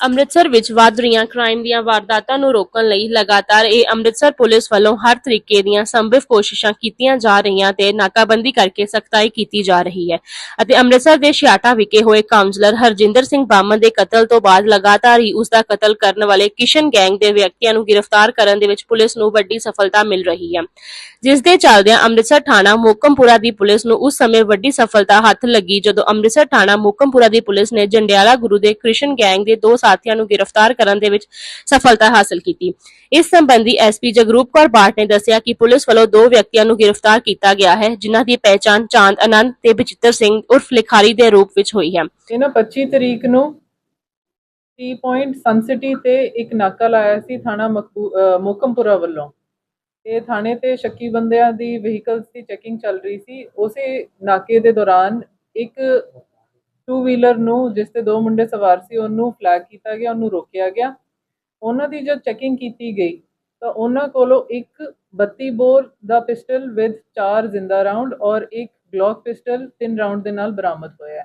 ਅੰਮ੍ਰਿਤਸਰ ਵਿੱਚ ਵੱਧ ਰਹੀਆਂ ਕ੍ਰਾਈਮ ਦੀਆਂ ਵਾਰਦਾਤਾਂ ਨੂੰ ਰੋਕਣ ਲਈ ਲਗਾਤਾਰ ਇਹ ਅੰਮ੍ਰਿਤਸਰ ਪੁਲਿਸ ਵੱਲੋਂ ਹਰ ਤਰੀਕੇ ਦੀਆਂ ਸੰਭਵ ਕੋਸ਼ਿਸ਼ਾਂ ਕੀਤੀਆਂ ਜਾ ਰਹੀਆਂ ਤੇ ਨਾਕਾਬੰਦੀ ਕਰਕੇ ਸਖਤਾਈ ਕੀਤੀ ਜਾ ਰਹੀ ਹੈ। ਅਤੇ ਅੰਮ੍ਰਿਤਸਰ ਦੇ ਛਿਆਟਾ ਵਿਖੇ ਹੋਏ ਕਾਉਂਸਲਰ ਹਰਜਿੰਦਰ ਸਿੰਘ ਬਾਮਨ ਦੇ ਕਤਲ ਤੋਂ ਬਾਅਦ ਲਗਾਤਾਰ ਹੀ ਉਸ ਦਾ ਕਤਲ ਕਰਨ ਵਾਲੇ ਕਿਸ਼ਨ ਗੈਂਗ ਦੇ ਵਿਅਕਤੀਆਂ ਨੂੰ ਗ੍ਰਿਫਤਾਰ ਕਰਨ ਦੇ ਵਿੱਚ ਪੁਲਿਸ ਨੂੰ ਵੱਡੀ ਸਫਲਤਾ ਮਿਲ ਰਹੀ ਹੈ। ਜਿਸ ਦੇ ਚੱਲਦਿਆਂ ਅੰਮ੍ਰਿਤਸਰ ਥਾਣਾ ਮੋਕਮਪੁਰਾ ਦੀ ਪੁਲਿਸ ਨੂੰ ਉਸ ਸਮੇਂ ਵੱਡੀ ਸਫਲਤਾ ਹੱਥ ਲੱਗੀ ਜਦੋਂ ਅੰਮ੍ਰਿਤਸਰ ਥਾਣਾ ਮੋਕਮਪੁਰਾ ਦੀ ਪੁਲਿਸ ਨੇ ਜੰਡਿਆਲਾ ਗੁਰੂ ਦੇ ਕ੍ਰਿਸ਼ਨ ਗੈਂਗ ਦੇ ਦੋ ਸਾਥੀਆਂ ਨੂੰ ਗ੍ਰਿਫਤਾਰ ਕਰਨ ਦੇ ਵਿੱਚ ਸਫਲਤਾ ਹਾਸਲ ਕੀਤੀ। ਇਸ ਸੰਬੰਧੀ ਐਸਪੀ ਜਗਰੂਪ ਕੌਰ ਬਾਟ ਨੇ ਦੱਸਿਆ ਕਿ ਪੁਲਿਸ ਵੱਲੋਂ ਦੋ ਵਿਅਕਤੀਆਂ ਨੂੰ ਗ੍ਰਿਫਤਾਰ ਕੀਤਾ ਗਿਆ ਹੈ, ਜਿਨ੍ਹਾਂ ਦੀ ਪਹਿਚਾਣ ਚਾਂਦ ਆਨੰਦ ਤੇ ਬਚਿੱਤਰ ਸਿੰਘ ਉਰਫ ਲਿਖਾਰੀ ਦੇ ਰੂਪ ਵਿੱਚ ਹੋਈ ਹੈ। ਇਹਨਾਂ 25 ਤਰੀਕ ਨੂੰ ਟੀ ਪੁਆਇੰਟ ਸਨ ਤੇ ਇੱਕ ਨਾਕਾ ਲਾਇਆ ਸੀ ਥਾਣਾ ਮੋਕਮਪੁਰਾ ਵੱਲੋਂ। ਇਹ ਥਾਣੇ ਤੇ ਸ਼ੱਕੀ ਬੰਦਿਆਂ ਦੀ ਵਹੀਕਲਸ ਦੀ ਚੈਕਿੰਗ ਚੱਲ ਰਹੀ ਸੀ। ਉਸੇ ਨਾਕੇ ਦੇ ਦੌਰਾਨ ਇੱਕ ਟੂ ਵੀਲਰ ਨੂੰ, ਜਿਸ ਤੇ ਦੋ ਮੁੰਡੇ ਸਵਾਰ ਸੀ, ਉਹਨੂੰ ਫਲੈਗ ਕੀਤਾ ਗਿਆ, ਉਹਨੂੰ ਰੋਕਿਆ ਗਿਆ। ਉਹਨਾਂ ਦੀ ਜਦ ਚੈਕਿੰਗ ਕੀਤੀ ਗਈ, ਤਾਂ ਉਹਨਾਂ ਕੋਲੋਂ ਇੱਕ 32 ਬੋਰ ਦਾ ਪਿਸਟਲ ਵਿਦ ਚਾਰ ਜ਼ਿੰਦਾ ਰਾਉਂਡ ਔਰ ਇੱਕ ਗਲੌਕ ਪਿਸਟਲ ਤਿੰਨ ਰਾਉਂਡ ਦੇ ਨਾਲ ਬਰਾਮਦ ਹੋਇਆ।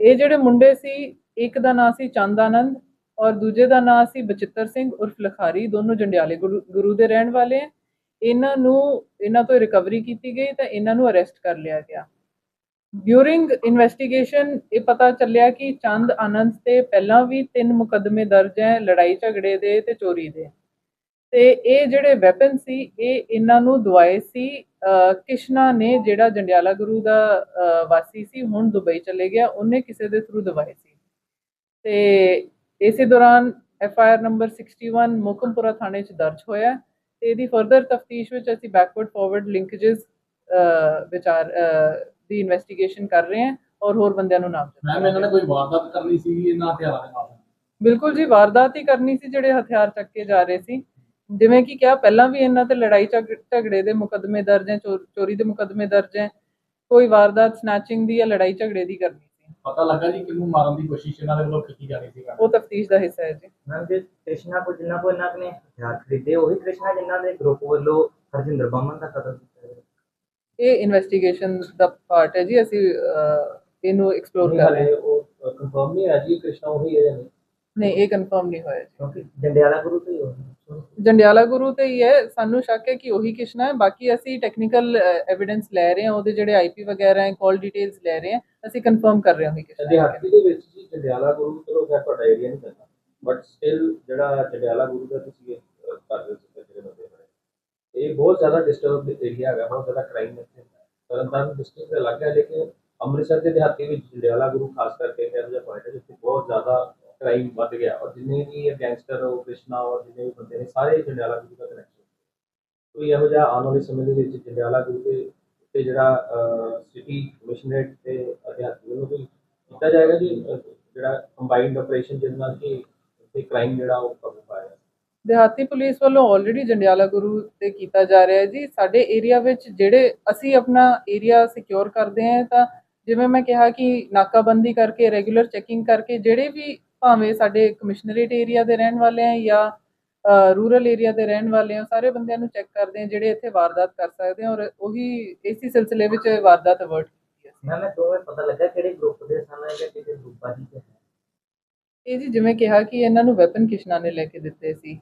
ਇਹ ਜਿਹੜੇ ਮੁੰਡੇ ਸੀ, ਇੱਕ ਦਾ ਨਾਂ ਸੀ ਚੰਦ ਆਨੰਦ ਔਰ ਦੂਜੇ ਦਾ ਨਾਂ ਸੀ ਬਚਿੱਤਰ ਸਿੰਘ ਉਰਫ ਲਖਾਰੀ, ਦੋਨੋਂ ਜੰਡਿਆਲੇ ਗੁਰੂ ਗੁਰੂ ਦੇ ਰਹਿਣ ਵਾਲੇ ਹੈ ਇਹਨਾਂ ਨੂੰ, ਇਹਨਾਂ ਤੋਂ ਰਿਕਵਰੀ ਕੀਤੀ ਗਈ, ਤਾਂ ਇਹਨਾਂ ਨੂੰ ਅਰੈਸਟ ਕਰ ਲਿਆ ਗਿਆ। ਡਿਊਰਿੰਗ ਇਨਵੈਸਟੀਗੇਸ਼ਨ ਇਹ ਪਤਾ ਚੱਲਿਆ ਕਿ ਚੰਦ ਆਨੰਦ ਤੇ ਪਹਿਲਾਂ ਵੀ ਤਿੰਨ ਮੁਕੱਦਮੇ ਦਰਜ ਹੈ, ਲੜਾਈ ਝਗੜੇ ਦੇ ਤੇ ਚੋਰੀ ਦੇ। ਤੇ ਇਹ ਜਿਹੜੇ ਵੈਪਨ ਸੀ, ਇਹ ਇਹਨਾਂ ਨੂੰ ਦਵਾਏ ਸੀ। ਅਹ ਕਿਸ਼ਨਾ ਨੇ ਜਿਹੜਾ ਜੰਡਿਆਲਾ ਗੁਰੂ ਦਾ ਵਾਸੀ ਸੀ, ਹੁਣ ਦੁਬਈ ਚਲੇ ਗਿਆ, ਉਹਨੇ ਕਿਸੇ ਦੇ ਥਰੂ ਦਵਾਏ ਸੀ। ਤੇ ਇਸੇ ਦੌਰਾਨ F I R number 61 Mokampura ਥਾਣੇ 'ਚ ਦਰਜ ਹੋਇਆ। ਤੇ ਇਹਦੀ ਫਰਦਰ ਤਫਤੀਸ਼ ਵਿੱਚ ਅਸੀਂ ਬੈਕਵਰਡ ਫਾਰਵਰਡ ਲਿੰਕੇजेस ਵਿਚਾਰ ਦੀ ਇਨਵੈਸਟੀਗੇਸ਼ਨ ਕਰ ਰਹੇ ਹਾਂ ਔਰ ਹੋਰ ਬੰਦਿਆਂ ਨੂੰ ਨਾਮਜ਼ਦ ਮੈਮ ਇਹਨਾਂ ਨੇ ਕੋਈ ਵਾਰਦਾਤ ਕਰਨੀ ਸੀ ਇਹਨਾਂ ਹਥਿਆਰਾਂ ਦੇ ਨਾਲ? ਬਿਲਕੁਲ ਜੀ ਵਾਰਦਾਤ ਹੀ ਕਰਨੀ ਸੀ ਜਿਹੜੇ ਹਥਿਆਰ ਚੱਕ ਕੇ ਜਾ ਰਹੇ ਸੀ। ਜਿਵੇਂ ਕਿ ਕਿਹਾ ਪਹਿਲਾਂ ਵੀ ਇਹਨਾਂ ਤੇ ਲੜਾਈ ਝਗ- ਝਗੜੇ ਦੇ ਮੁਕੱਦਮੇ ਦਰਜ ਹੈ ਚੋਰੀ ਦੇ ਮੁਕੱਦਮੇ ਦਰਜ ਹੈ। ਕੋਈ ਵਾਰਦਾਤ ਸਨੈਚਿੰਗ ਦੀ ਜਾਂ ਲੜਾਈ ਝਗੜੇ ਦੀ ਕਰਨੀ ਸੀ। ਪਤਾ ਲੱਗਾ ਜੀ ਕਿਹਨੂੰ ਮਾਰਨ ਦੀ ਕੋਸ਼ਿਸ਼ ਇਹਨਾਂ ਦੇ ਵੱਲੋਂ ਕੀਤੀ ਜਾ ਰਹੀ ਸੀ ਉਹ ਤਫਤੀਸ਼ ਦਾ ਹਿੱਸਾ ਹੈ ਜੀ। ਮੈਮ ਜੇ ਕ੍ਰਿਸ਼ਨਾ ਕੋ ਜਿੰਨਾ ਕੋ ਇਹਨਾਂ ਨੇ ਹਥਿਆਰ ਖਰੀਦੇ ਉਹੀ ਕ੍ਰਿਸ਼ਨਾ ਜਿਨ੍ਹਾਂ ਦੇ ਗਰੁੱਪ ਵੱਲੋਂ ਹਰਜਿੰਦਰ ਬਾਮਨ ਦਾ ਕਤਲ ਕੀਤਾ ਇਹ ਇਨਵੈਸਟੀਗੇਸ਼ਨ ਦਾ ਪਾਰਟ ਹੈ ਜੀ ਅਸੀਂ ਇਹਨੂੰ ਐਕਸਪਲੋਰ ਕਰ ਰਹੇ ਹਾਂ। ਉਹ ਕਨਫਰਮ ਨਹੀਂ ਹੈ ਜੀ ਕ੍ਰਿਸ਼ਨਾ ਉਹੀ ਹੈ ਜਾਂ ਨਹੀਂ? ਨਹੀਂ ਇਹ ਕਨਫਰਮ ਨਹੀਂ ਹੋਇਆ ਜੀ। ਕਿਉਂਕਿ ਜੰਡਿਆਲਾ ਗੁਰੂ ਤੋਂ ਹੀ ਹੋ ਜੰਡਿਆਲਾ ਗੁਰੂ ਤੇ ਹੀ ਹੈ। ਸਾਨੂੰ ਸ਼ੱਕ ਹੈ ਕਿ ਉਹੀ ਕਿਸ਼ਨਾ ਹੈ। ਬਾਕੀ ਅਸੀਂ ਟੈਕਨੀਕਲ ਐਵੀਡੈਂਸ ਲੈ ਰਹੇ ਹਾਂ। ਉਹਦੇ ਜਿਹੜੇ ਆਈਪੀ ਵਗੈਰਾ ਹੈ ਕਾਲ ਡਿਟੇਲਸ ਲੈ ਰਹੇ ਹਾਂ। ਅਸੀਂ ਕਨਫਰਮ ਕਰ ਰਹੇ ਹਾਂ ਉਹੀ ਕਿਸ਼ਨਾ ਹੈ ਦਿਹਾਤੀ ਦੇ ਵਿੱਚ ਜੀ ਜੰਡਿਆਲਾ ਗੁਰੂ ਚਲੋ ਖੈਰ ਤੁਹਾਡਾ ਏਰੀਆ ਨਹੀਂ ਪੈਂਦਾ। ਬਟ ਸਟਿਲ ਜਿਹੜਾ ਜੰਡਿਆਲਾ ਗੁਰੂ ਦਾ ਤੁਸੀਂ ਕਰ ਰਹੇ ਇਹ ਬਹੁਤ ਜ਼ਿਆਦਾ ਡਿਸਟਰਬ ਏਰੀਆ ਹੈਗਾ, ਬਹੁਤ ਜ਼ਿਆਦਾ ਕ੍ਰਾਈਮ ਇੱਥੇ ਤਰਨਤਾਰਨ ਡਿਸਟ੍ਰਿਕਟ ਦੇ ਅਲੱਗ ਹੈ, ਲੇਕਿਨ ਅੰਮ੍ਰਿਤਸਰ ਦੇ ਦਿਹਾਤੀ ਵਿੱਚ ਜੰਡਿਆਲਾ ਗੁਰੂ, ਖਾਸ ਕਰਕੇ ਇਹੋ ਜਿਹਾ ਪੁਆਇੰਟ ਹੈ, ਜਿੱਥੇ ਬਹੁਤ ਜ਼ਿਆਦਾ ਕ੍ਰਾਈਮ ਵੱਧ ਗਿਆ। ਔਰ ਜਿੰਨੇ ਵੀ ਇਹ ਗੈਂਗਸਟਰ ਉਹ ਕ੍ਰਿਸ਼ਨਾ ਔਰ ਜਿੰਨੇ ਵੀ ਬੰਦੇ ਨੇ, ਸਾਰੇ ਜੰਡਿਆਲਾ ਗੁਰੂ ਦਾ ਕਨੈਕਸ਼ਨ ਕੋਈ ਇਹੋ ਜਿਹਾ ਆਉਣ ਵਾਲੇ ਸਮੇਂ ਦੇ ਵਿੱਚ ਜੰਡਿਆਲਾ ਗੁਰੂ ਦੇ ਤੇ ਜਿਹੜਾ ਸਿਟੀ ਕਮਿਸ਼ਨਰੇਟ ਤੇ ਅਧਿਆਪਕ ਵੱਲੋਂ ਕੋਈ ਕੀਤਾ ਜਾਏਗਾ ਜੀ? ਜਿਹੜਾ ਕੰਬਾਈਨਡ ਆਪਰੇਸ਼ਨ ਜਿਹਦੇ ਨਾਲ ਕਿ ਤੇ ਕ੍ਰਾਈਮ ਜਿਹੜਾ ਉਹ ਕਾਬੂ ਪਾਇਆ ਦਿਹਾਤੀ ਪੁਲਿਸ ਵੱਲੋਂ ਆਲਰੇਡੀ ਜੰਡਿਆਲਾ ਗੁਰੂ ਤੇ ਕੀਤਾ ਜਾ ਰਿਹਾ ਹੈ ਜੀ। ਸਾਡੇ ਏਰੀਆ ਵਿੱਚ ਜਿਹੜੇ ਅਸੀਂ ਆਪਣਾ ਏਰੀਆ ਸਿਕਿਉਰ ਕਰਦੇ ਹਾਂ ਤਾਂ ਜਿਵੇਂ ਮੈਂ ਕਿਹਾ ਕਿ ਨਾਕਾਬੰਦੀ ਕਰਕੇ ਰੈਗੂਲਰ ਚੈਕਿੰਗ ਕਰਕੇ ਜਿਹੜੇ ਵੀ ਭਾਵੇਂ ਸਾਡੇ ਕਮਿਸ਼ਨਰੇਟ ਏਰੀਆ ਦੇ ਰਹਿਣ ਵਾਲੇ ਆ ਜਾਂ ਰੂਰਲ ਏਰੀਆ ਦੇ ਰਹਿਣ ਵਾਲੇ ਆ ਸਾਰੇ ਬੰਦਿਆਂ ਨੂੰ ਚੈੱਕ ਕਰਦੇ ਆ ਜਿਹੜੇ ਇੱਥੇ ਵਾਰਦਾਤ ਕਰ ਸਕਦੇ ਆ ਔਰ ਉਹੀ ਇਸੇ ਸਿਲਸਿਲੇ ਵਿੱਚ ਵਾਰਦਾਤ ਅਵਰਟ ਕੀਤੀ ਹੈ। ਮੈਂ ਮੈਂ ਦੋਵੇਂ ਪਤਾ ਲੱਗਾ ਕਿਹੜੇ ਗਰੁੱਪ ਦੇ ਸਨ ਜਾਂ ਕਿਹੜੇ ਗਰੁੱਪਾਂ ਦੀ ਹੈ ਇਹ ਜੀ ਜਿਵੇਂ ਕਿਹਾ ਕਿ ਇਹਨਾਂ ਨੂੰ ਵੈਪਨ ਕਿਸ਼ਨਾ ਨੇ ਲੈ ਕੇ ਦਿੱਤੇ ਸੀ।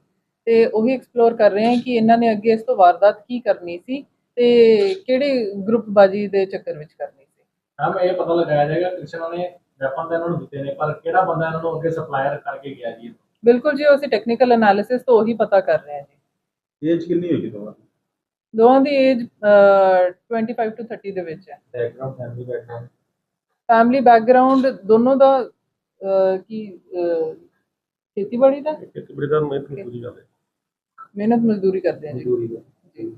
ਤੇ ਉਹੀ ਐਕਸਪਲੋਰ ਕਰ ਰਹੇ ਹਾਂ ਕਿ ਇਹਨਾਂ ਨੇ ਅੱਗੇ ਇਸ ਤੋਂ ਵਾਰਦਾਤ ਕੀ ਕਰਨੀ ਸੀ ਤੇ ਕਿਹੜੇ ਗਰੁੱਪਬਾਜੀ ਦੇ ਚੱਕਰ ਵਿੱਚ ਕਰਨੀ ਸੀ। ਮੈਮ ਇਹ ਪਤਾ ਲਗਾਇਆ ਜਾਏਗਾ ਕ੍ਰਿਸ਼ਨਾ ਨੇ ਵੈਪਨ ਤਾਂ ਇਹਨਾਂ ਨੂੰ ਦਿੱਤੇ ਨੇ ਪਰ ਕਿਹੜਾ ਬੰਦਾ ਇਹਨਾਂ ਨੂੰ ਅੱਗੇ ਸਪਲਾਇਰ ਕਰਕੇ ਗਿਆ ਜੀ? ਬਿਲਕੁਲ ਜੀ ਉਹ ਅਸੀਂ ਟੈਕਨੀਕਲ ਐਨਾਲਿਸਿਸ ਤੋਂ ਉਹੀ ਪਤਾ ਕਰ ਰਹੇ ਹਾਂ ਜੀ। ਏਜ ਕਿੰਨੀ ਹੋਈ ਦੋਵਾਂ ਦੀ? ਦੋਵਾਂ ਦੀ ਏਜ 25 ਤੋਂ 30 ਦੇ ਵਿੱਚ ਹੈ। Background family background family background ਦੋਨੋਂ ਦਾ ਕੀ ਖੇਤੀਬਾੜੀ ਦਾ? ਇੱਕ ਬੜੀ ਦਾ ਮਿਹਨਤ ਮਜ਼ਦੂਰੀ ਕਰਦੇ ਮਿਹਨਤ ਮਜ਼ਦੂਰੀ ਕਰਦੇ ਆ ਜੀ। ਮਜ਼ਦੂਰੀ ਦਾ ਜੀ।